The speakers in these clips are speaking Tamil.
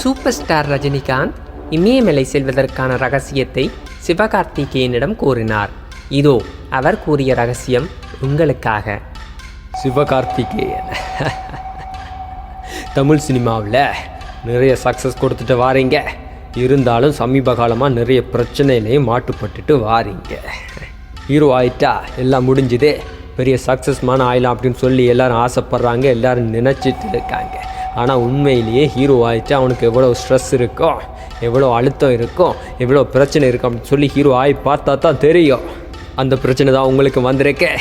சூப்பர் ஸ்டார் ரஜினிகாந்த் இமயமலை செல்வதற்கான ரகசியத்தை சிவகார்த்திகேயனிடம் கூறினார். இதோ அவர் கூறிய ரகசியம் உங்களுக்காக. சிவகார்த்திகேயன். தமிழ் சினிமாவில் நிறைய சக்ஸஸ் கொடுத்துட்டு வாரீங்க. இருந்தாலும் சமீப காலமாக நிறைய பிரச்சனையிலையும் மாட்டுப்பட்டுட்டு வாரீங்க. ஹீரோ ஆயிட்டா எல்லாம் முடிஞ்சுது. பெரிய சக்ஸஸ்மான ஆயிலாம் அப்படின்னு சொல்லி எல்லாரும் ஆசைப்பட்றாங்க எல்லாரும் நினச்சிட்டு இருக்காங்க. ஆனால் உண்மையிலேயே ஹீரோ ஆயிட்டா அவனுக்கு எவ்வளோ ஸ்ட்ரெஸ் இருக்கும் எவ்வளோ அழுத்தம் இருக்கும் எவ்வளோ பிரச்சனை இருக்கும் அப்படின்னு சொல்லி ஹீரோ ஆகி பார்த்தா தான் தெரியும். அந்த பிரச்சனை தான் உங்களுக்கு வந்திருக்கே.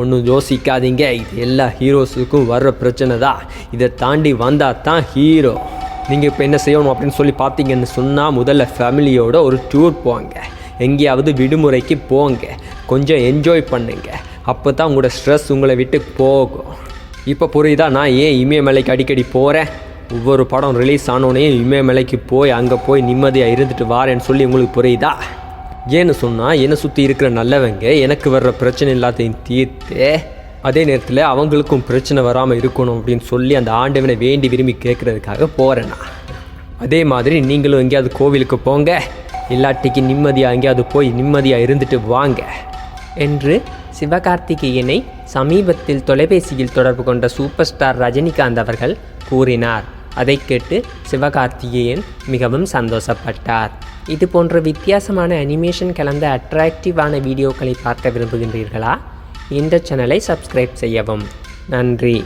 ஒன்றும் யோசிக்காதீங்க. இது எல்லா ஹீரோஸுக்கும் வர்ற பிரச்சனை தான். இதை தாண்டி வந்தால் தான் ஹீரோ நீங்கள் இப்போ என்ன செய்யணும் அப்படின்னு சொல்லி பார்த்தீங்கன்னு சொன்னால் முதல்ல ஃபேமிலியோட ஒரு டூர் போங்க. எங்கேயாவது விடுமுறைக்கு போங்க. கொஞ்சம் என்ஜாய் பண்ணுங்க. அப்போ தான் உங்களோட ஸ்ட்ரெஸ் உங்களை விட்டு போகும். இப்போ புரியுதா? நான் ஏன் இமயமலைக்கு அடிக்கடி போகிறேன் ஒவ்வொரு படம் ரிலீஸ் ஆனோடனே இமயமலைக்கு போய் அங்கே போய் நிம்மதியாக இருந்துட்டு வாரேன்னு சொல்லி உங்களுக்கு புரியுதா? ஏன்னு சொன்னால் என்னை சுற்றி இருக்கிற நல்லவங்க எனக்கு வர்ற பிரச்சனை எல்லாத்தையும் தீர்த்து அதே நேரத்தில் அவங்களுக்கும் பிரச்சனை வராமல் இருக்கணும் அப்படின்னு சொல்லி அந்த ஆண்டவனை வேண்டி விரும்பி கேட்குறதுக்காக போகிறேண்ணா அதே மாதிரி நீங்களும் எங்கேயாவது கோவிலுக்கு போங்க. இல்லாட்டிக்கு நிம்மதியாக எங்கேயாவது போய் நிம்மதியாக இருந்துட்டு வாங்க. என்று சிவகார்த்திகேயனை சமீபத்தில் தொலைபேசியில் தொடர்பு கொண்ட சூப்பர் ஸ்டார் ரஜினிகாந்த் அவர்கள் கூறினார். அதை கேட்டு சிவகார்த்திகேயன் மிகவும் சந்தோஷப்பட்டார். இது போன்ற வித்தியாசமான அனிமேஷன் கலந்த அட்ராக்டிவான வீடியோக்களை பார்க்க விரும்புகின்றீர்களா? இந்த சேனலை சப்ஸ்கிரைப் செய்யவும். நன்றி.